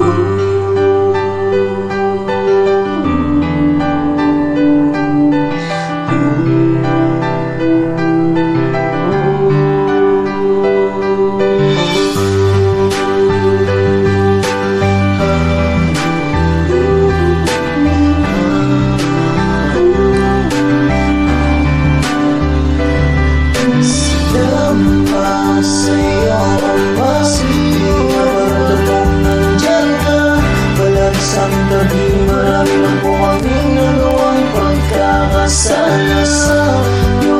Ooh. Palagi sa aming tabi Marami lang po kaming nagawang pagkakasala. Sa'yo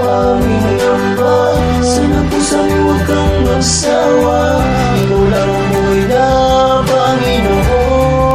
Aming namba Sana po sa'yo huwag kang magsawa. Ikaw lang ang buhay na Panginoon.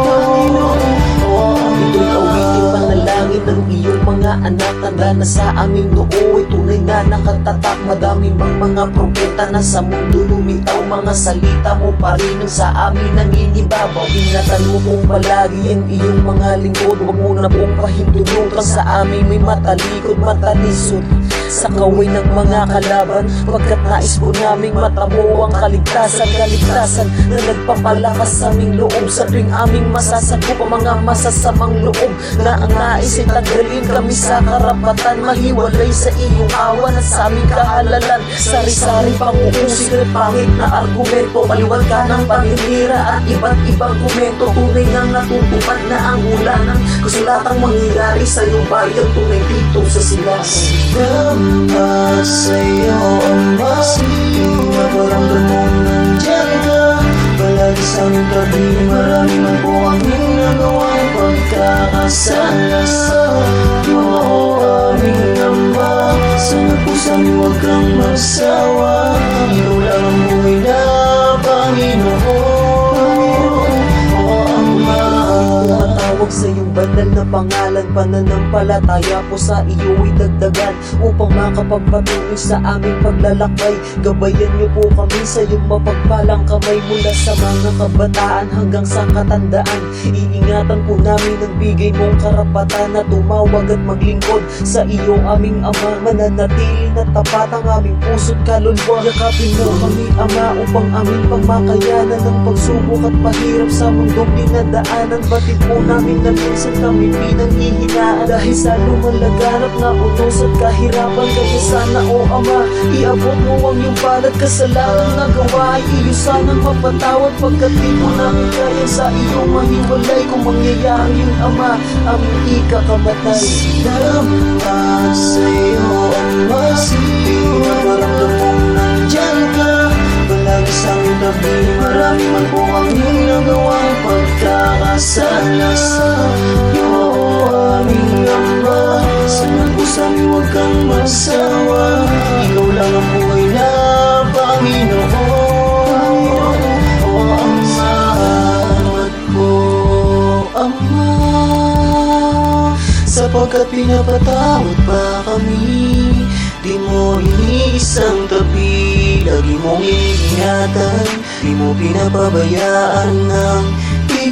Ito'y awiting panalangin ng iyong mga anak. Tanda na sa aming noo tunay na nakatatak. Madami bang mga propeta na sa mundo lumitaw. Mga salita mo pa rin ang sa amin nangingibabaw Ingatan mo kung palagi ang iyong mga lingkod. Huwag mo na pong pahintulong ka sa amin May matalikod, matalisod. Sa kaway ng mga kalaban Pagkat nais po naming matamo ang kaligtasan Kaligtasan na nagpapalakas sa aming loob. Sa tuwing aming masasakop ang mga masasamang loob Na ang nais ay tanggalin. Kami sa karapatan Mahiwalay sa iyong awan at sa aming kahalalan Sari-sari pang uusig at pangit na argumento. Kaliwat ka ng paninira at iba't ibang komento. Tunay nang natutupad na ang hula ng kasulatang mangyayari sa iyong bayan Tunay dito sa silangan Sinama sa'yo ang masipin Nararamdaman mo nandyan ka. Palagi sa aming tabi Marami man po kaming nagawang pagkakasala sa'yo kang Tumatawag sa iyong banal na pangalan Pananampalataya po sa iyo ay dagdagan Upang makapagpatuloy sa aming paglalakbay. Gabayan niyo po kami sa iyong mapagpalang kamay Mula sa mga kabataan hanggang sa katandaan. Iingatan po namin ang bigay mong karapatan Na tumawag at maglingkod sa iyo aming ama. Mananatili na tapat ang aming puso't kaluluwa. Yakapin mo kami ama upang aming pagmakayanan Ng pagsubok at pahirap sa mundong dinadaanan. Batid po namin na minsan kami pinanghihinaan Dahil sa lumalaganap na utos at kahirapan Kaya sana o ama, iabot mo ang iyong palad Kasalanan na gawa. Ay iyo sanang mapatawad Pagkat di mo namin kaya sa iyo mahiwalay. Kung mangyayari yung ama, aming ikakamatay Sinama sa'yo ang masipin Nararamdaman mo nandyan ka. Palagi sa aming tabi Marami man po kaming nagawang pagkakasala sa'yo Aming ama Sana po sa amin huwag kang magsawa Ikaw lang ang buhay na Panginoon. O ang salamat po Ama Sapagkat pinapatawad pa kami Di mo iniisang tabi. Lagi mong iniingatan Di mo pinapabayaan ng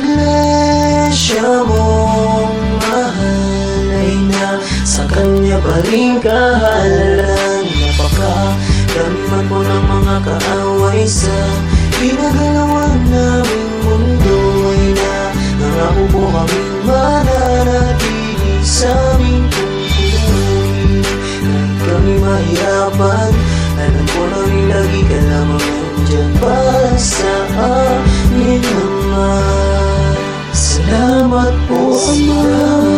Iglesia mong mahal Ay na. Sa kanya pa rin kahalan. Napaka dami man po ng mga kaaway sa Pinagalawan naming mundo ay na. Nangako po kaming mananatili sa aming tungkulin Kahit kami mahirapan Alam ko namin lagi ka lamang nandyan para sa amin naman Salamat po Ama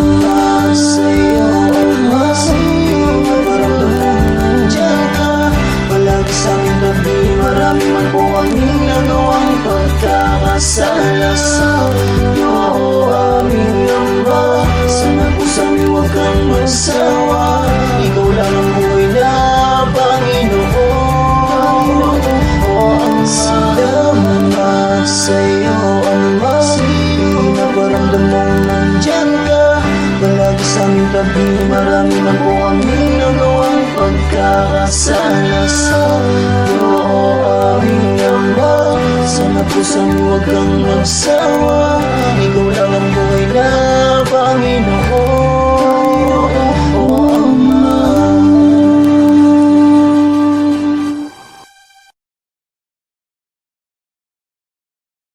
sa tabi Marami man po kaming nagawang pagkakasala. Sa'yo O aming Ama. Sana po sa amin huwag kang magsawa